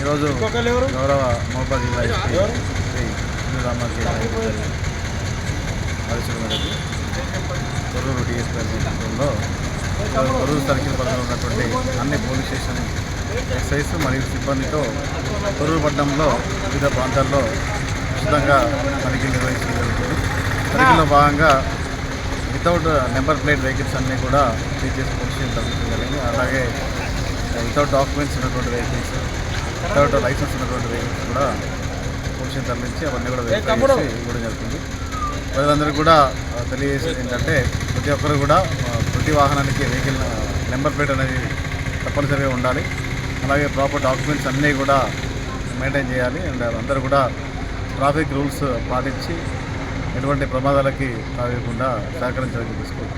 ఈరోజు గౌరవ మహబూబాద్ జిల్లా రామాజీ ఆదేశాల మేరకు తొర్రూరు డిఎస్పీ నేతృత్వంలో సర్కిల్ పరిధిలో ఉన్నటువంటి అన్ని పోలీస్ స్టేషన్ ఎక్సైజ్ మరియు సిబ్బందితో తొర్రూరు పట్టణంలో వివిధ ప్రాంతాల్లో ఉచితంగా తనిఖీలు నిర్వహించడం జరుగుతుంది తనిఖీలో భాగంగా వితౌట్ నెంబర్ ప్లేట్ వెహికల్స్ అన్నీ కూడా టీచర్స్ పోలీస్ స్టేషన్ జరిగింది అలాగే వితౌట్ డాక్యుమెంట్స్ ఉన్నటువంటి వెహికల్స్ వితౌట్ లైసెన్స్ ఉన్నటువంటి వెహికల్స్ కూడా పోలీసులు తరలించి అవన్నీ కూడా ఇవ్వడం జరుగుతుంది. ప్రజలందరికీ కూడా తెలియజేసేది ఏంటంటే ప్రతి ఒక్కరు కూడా ప్రతి వాహనానికి వెహికల్ నెంబర్ ప్లేట్ అనేది తప్పనిసరిగా ఉండాలి. అలాగే ప్రాపర్ డాక్యుమెంట్స్ అన్నీ కూడా మెయింటైన్ చేయాలి. అండ్ అందరూ కూడా ట్రాఫిక్ రూల్స్ పాటించి ఎటువంటి ప్రమాదాలకి తాగకుండా సహకరించాలని తెలుసుకోవాలి